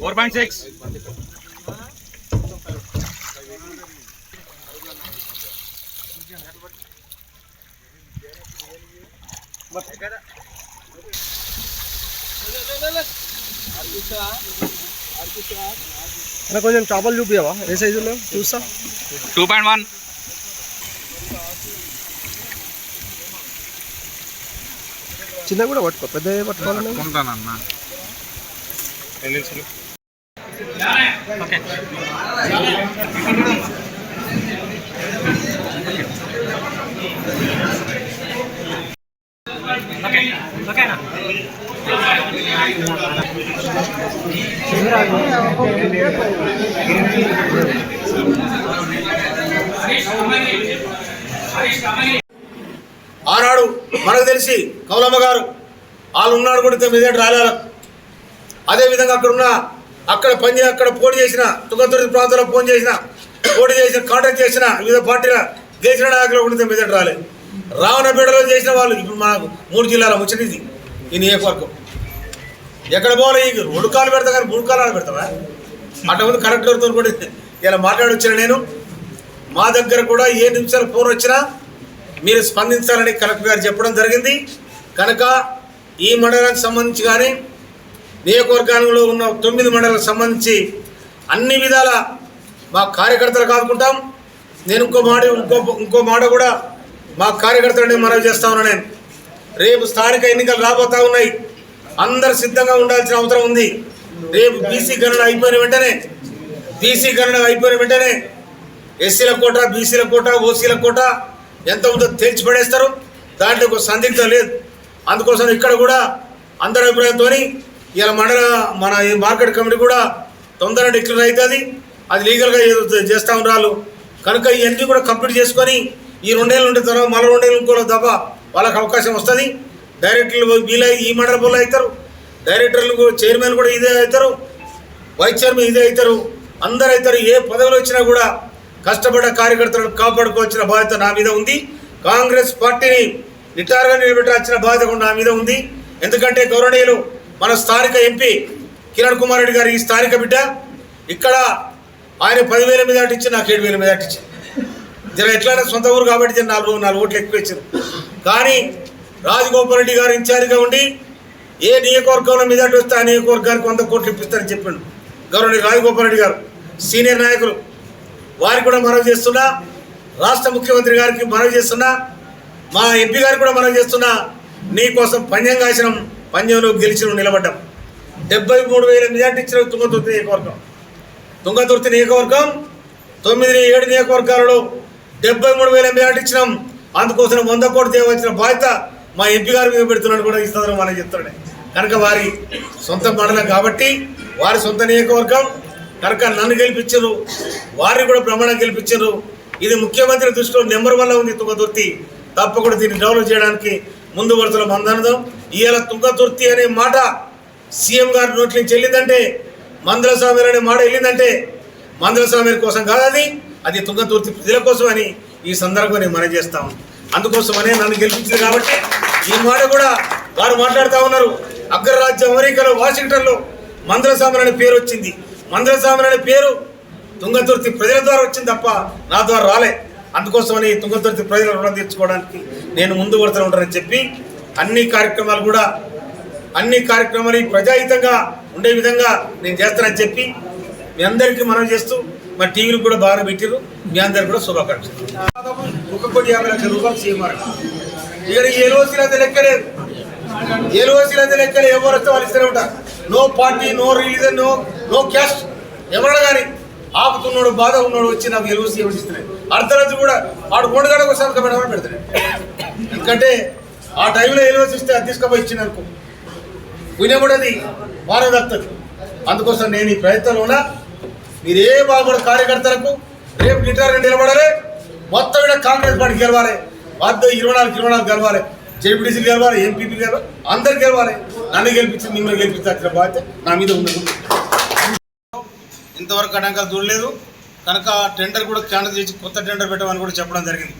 Four point six. కొంచెం చేపలు చూపియవా ఏ size ఉన్నావు చూస్తా. Two point one. చిన్న కూడా పట్టుకో పెద్ద పట్టుకోవాలన్నా. ఉంటానన్నా ఆనాడు మనకు తెలిసి కౌలమ్మ గారు వాళ్ళు ఉన్నాడు కూడా ఇంత రాలేదు అదేవిధంగా అక్కడ ఉన్న అక్కడ పని అక్కడ పోటీ చేసిన తుంగతుర్తి ప్రాంతంలో ఫోన్ చేసిన పోటీ చేసిన కాంటాక్ట్ చేసిన వివిధ పార్టీల గెలిచిన నాయకులు కూడా మెదడు రాలేదు రావణపేటలో చేసిన వాళ్ళు ఇప్పుడు మనకు మూడు జిల్లాల ముచ్చటిది ఈ నియోజకవర్గం. ఎక్కడ పోవాలి? ఈ రెండు కాలు పెడతా కానీ మూడు కాలు పెడతావా అటువంటి కలెక్టర్తో కూడా ఇలా మాట్లాడొచ్చాను నేను. మా దగ్గర కూడా ఏ నిమిషాలు ఫోన్ వచ్చినా మీరు స్పందించాలని కలెక్టర్ గారు చెప్పడం జరిగింది. కనుక ఈ మండలానికి సంబంధించి కానీ నియోజకవర్గంలో ఉన్న తొమ్మిది మండలాలకు సంబంధించి అన్ని విధాల మా కార్యకర్తలు కాదుకుంటాం. నేను ఇంకో మాట ఇంకో ఇంకో మాట కూడా మా కార్యకర్తలని మనవి చేస్తా ఉన్నా నేను. రేపు స్థానిక ఎన్నికలు రాబోతా ఉన్నాయి. అందరు సిద్ధంగా ఉండాల్సిన అవసరం ఉంది. రేపు బీసీ గణన అయిపోయిన వెంటనే బీసీ గణన అయిపోయిన వెంటనే ఎస్సీల కోట బీసీల కోట ఓసీల కోట ఎంత ఉందో తేల్చి పడేస్తారు. దాంట్లో ఒక సందిగ్ధం లేదు. అందుకోసం ఇక్కడ కూడా అందరి అభిప్రాయంతో ఇలా మండల మన ఈ మార్కెట్ కమిటీ కూడా తొందరగా డిక్లేర్ అవుతుంది అది లీగల్గా చేస్తూ ఉన్నారు కనుక ఇవన్నీ కూడా కంప్లీట్ చేసుకొని ఈ రెండేళ్ళు ఉండే తర్వాత మరో రెండేళ్ళు ఇంకో తప్ప వాళ్ళకి అవకాశం వస్తుంది. డైరెక్టర్లు వీళ్ళ ఈ మండల బోళ్ళు అవుతారు డైరెక్టర్లు చైర్మన్ కూడా ఇదే అవుతారు. వైస్ చైర్మన్ ఇదే అవుతారు. అందరు అవుతారు. ఏ పదవులు వచ్చినా కూడా కష్టపడ్డ కార్యకర్తలను కాపాడుకోవాల్సిన బాధ్యత నా మీద ఉంది. కాంగ్రెస్ పార్టీని నిటారుగా నిలబెట్టాల్సిన బాధ్యత కూడా నా మీద ఉంది. ఎందుకంటే గౌరవనీయులు మన స్థానిక ఎంపీ కిరణ్ కుమార్ రెడ్డి గారు ఈ స్థానిక బిడ్డ. ఇక్కడ ఆయన పదివేల మీద ఇచ్చి నాకు ఏడు వేల మీద ఇచ్చి. జర ఎట్లయినా సొంత ఊరు కాబట్టి జర నాలుగు నాలుగు ఓట్లు ఎక్కువ ఇచ్చారు. కానీ రాజగోపాల్ రెడ్డి గారు ఇన్ఛార్జిగా ఉండి ఏ నియోజకవర్గంలో మీద వస్తే ఆ నియోజకవర్గానికి వంద కోట్లు ఇప్పిస్తారని చెప్పిండు గౌరవనీయ రాజగోపాల్ రెడ్డి గారు. సీనియర్ నాయకులు. వారికి కూడా మనవి చేస్తున్నా. రాష్ట్ర ముఖ్యమంత్రి గారికి మనవి చేస్తున్నా. మా ఎంపీ గారికి కూడా మనవి చేస్తున్నా. నీ కోసం పంజం కాసినాం. పంజంలో గెలిచిన నిలబడ్డాం. డెబ్బై మూడు వేల మెజార్టీ ఇచ్చిన తుంగతుర్తి నియోజకవర్గం. తుంగతుర్తి నియోజకవర్గం తొమ్మిది ఏడు నియోజకవర్గాలలో డెబ్బై మూడు వేల మెజార్టీ ఇచ్చినాం. అందుకోసం వంద కోట్లు తేవచ్చిన బాధ్యత మా ఎంపీ గారి మీద పెడుతున్నాడు కూడా ఇస్తారని మనం చెప్తున్నాడే కనుక వారి సొంత మండలం కాబట్టి వారి సొంత నియోజకవర్గం. కనుక నన్ను గెలిపించరు వారిని కూడా ప్రమాణం గెలిపించరు. ఇది ముఖ్యమంత్రి దృష్టిలో నెంబర్ వల్ల ఉంది తుంగతుర్తి. తప్పకుండా దీన్ని డెవలప్ చేయడానికి ముందు వరుసలో మందనదం. ఇవాళ తుంగతుర్తి అనే మాట సీఎం గారి నోట్ల నుంచి వెళ్ళిందంటే మందల స్వామి అనే మాట వెళ్ళిందంటే మందల స్వామి కోసం కాదు అది అది తుంగతుర్తి ప్రజల కోసం అని ఈ సందర్భంగా నేను మనం చేస్తాం అందుకోసమనే నన్ను గెలిపించింది కాబట్టి ఈ మాట కూడా వారు మాట్లాడుతూ ఉన్నారు. అగ్రరాజ్యం అమెరికాలో వాషింగ్టన్లో మందల స్వామి అనే పేరు వచ్చింది. మందల స్వామి అనే పేరు తుంగతుర్తి ప్రజల ద్వారా వచ్చింది తప్ప నా ద్వారా రాలే. అందుకోసమని తుంగతుర్తి ప్రజల రుణం తీర్చుకోవడానికి నేను ముందు వరుసలో ఉంటానని చెప్పి అన్ని కార్యక్రమాలు కూడా అన్ని కార్యక్రమాలు ప్రజాహితంగా ఉండే విధంగా నేను చేస్తానని చెప్పి మీ అందరికీ మనం చేస్తూ మా టీవీలు కూడా బాగా పెట్టారు మీ అందరు కూడా శుభాకాంక్షలు. ఒక కోటి యాభై లక్షల రూపాయలు సీఎంఆర్ ఇక్కడ రోజు అయితే లెక్కలేదు ఎల్ఓసీలు అయితే లెక్కలే ఎవరు వస్తే వాళ్ళు ఇస్తూనే ఉంటారు. No party no religion no no caste. ఎవరైనా కానీ ఆపుతున్నాడు బాధ ఉన్నాడు వచ్చి నాకు ఎల్ఓసీ సీఎం ఇస్తున్నాయి అర్ధరాత్రి కూడా వాడు మూడుగడ ఒకసారి పెట్టమని పెడతాడు ఎందుకంటే ఆ టైంలో ఎల్ఓసీ ఇస్తే అది తీసుకుపోయి ఇచ్చింది అనుకో. వినబడది కూడా అందుకోసం నేను ఈ ప్రయత్నంలోన మీరు ఏ బాగుపడ కార్యకర్తలకు రేపు గిటార్ నిలబడాలి మొత్తం ఇక్కడ కాంగ్రెస్ పార్టీ గెలవాలి వద్ద ఇరవై నాలుగు ఇరవై నాలుగు గెలవాలి జేపీటీసీ గెలవాలి ఎంపీపీ గెలవాలి అందరు గెలవాలి. నన్ను గెలిపించి మిమ్మల్ని గెలిపించాల్సిన బాధ్యత నా మీద ఉన్నది. ఇంతవరకు అడంకాలు చూడలేదు కనుక టెండర్ కూడా క్యాన్సల్ చేసి కొత్త టెండర్ పెట్టమని కూడా చెప్పడం జరిగింది.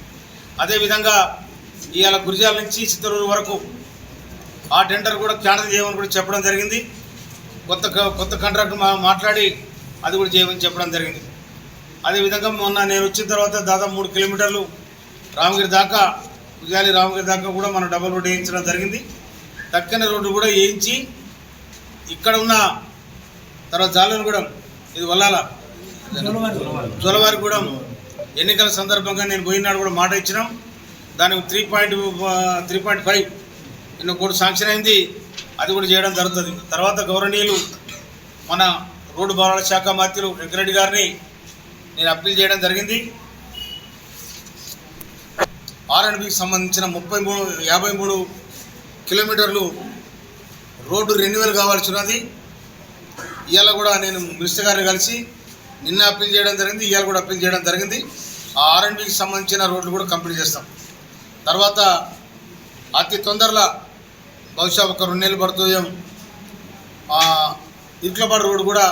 అదేవిధంగా ఇవాళ గురిజాల నుంచి చిత్తూరు వరకు ఆ టెండర్ కూడా క్యాన్సిల్ చేయమని కూడా చెప్పడం జరిగింది. కొత్త కొత్త కాంట్రాక్ట్ మాట్లాడి అది కూడా చేయమని చెప్పడం జరిగింది. అదేవిధంగా మొన్న నేను వచ్చిన తర్వాత దాదాపు మూడు కిలోమీటర్లు రామగిరి దాకా ఉజాలి రామగిరి దాకా కూడా మనం డబల్ రోడ్ వేయించడం జరిగింది. దక్కన రోడ్డు కూడా వేయించి ఇక్కడ ఉన్న తర్వాత జాలనగూడెం ఇది వల్లాల జోలవారిగూడెం ఎన్నికల సందర్భంగా నేను పోయినాడు కూడా మాట ఇచ్చినాం. దానికి three point three point five నేను కూడా శాంక్షన్ అయింది. అది కూడా చేయడం జరుగుతుంది. తర్వాత గౌరవనీయులు మన రోడ్డు భవనాల శాఖ మంత్రులు వెంకరెడ్డి గారిని నేను అప్పీల్ చేయడం జరిగింది. ఆర్ఎండ్బికి సంబంధించిన ముప్పై మూడు యాభై మూడు కిలోమీటర్లు రోడ్డు రెన్యువల్ కావాల్సి ఉన్నది. ఇవాళ కూడా నేను మినిస్టర్ గారిని కలిసి నిన్న అప్పీల్ చేయడం జరిగింది. ఇవాళ కూడా అప్పీల్ చేయడం జరిగింది. ఆ ఆర్ఎండ్బికి సంబంధించిన రోడ్లు కూడా కంప్లీట్ చేస్తాం. తర్వాత అతి తొందరలో బహుశా ఒక రెండు నెలలు పడుతుందేమో ఆ ఇర్కలపాడు రోడ్డు కూడా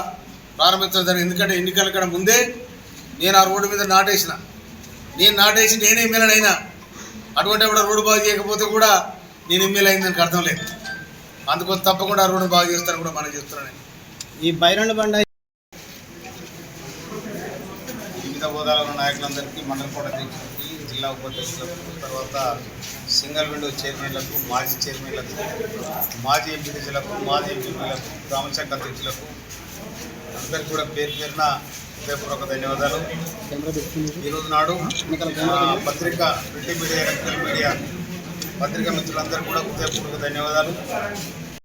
ప్రారంభించడం జరిగింది. ఎందుకంటే ఎన్నికల కన్నా ముందే నేను ఆ రోడ్డు మీద నాటేసిన. నేను నాటేసి నేనే ఎమ్మెల్యే అయినా అటువంటి అప్పుడు రోడ్డు బాగు చేయకపోతే కూడా నేను ఎమ్మెల్యే అయింది దానికి అర్థం లేదు. అందుకోసం తప్పకుండా ఆ రోడ్డు బాగు చేస్తాను కూడా మనం చేస్తున్నాను నేను. ఈ బైరండ బండ వివిధ హోదాలో ఉన్న నాయకులందరికీ మండల కోట అధ్యక్షులకి జిల్లా ఉపాధ్యక్షులకు తర్వాత సింగిల్ విండో చైర్మన్లకు మాజీ చైర్మన్లకు మాజీ ఎంపీటీసీలకు మాజీ ఎంపీలకు గ్రామశాఖ అధ్యక్షులకు అందరికీ కూడా పేరు పేరున హృదయపూర్వక ధన్యవాదాలు. ఈరోజు నాడు పత్రిక ప్రింట్ మీడియా ఎలక్ట్రికల్ మీడియా పత్రికా మిత్రులందరూ కూడా హృదయపూర్వక ధన్యవాదాలు.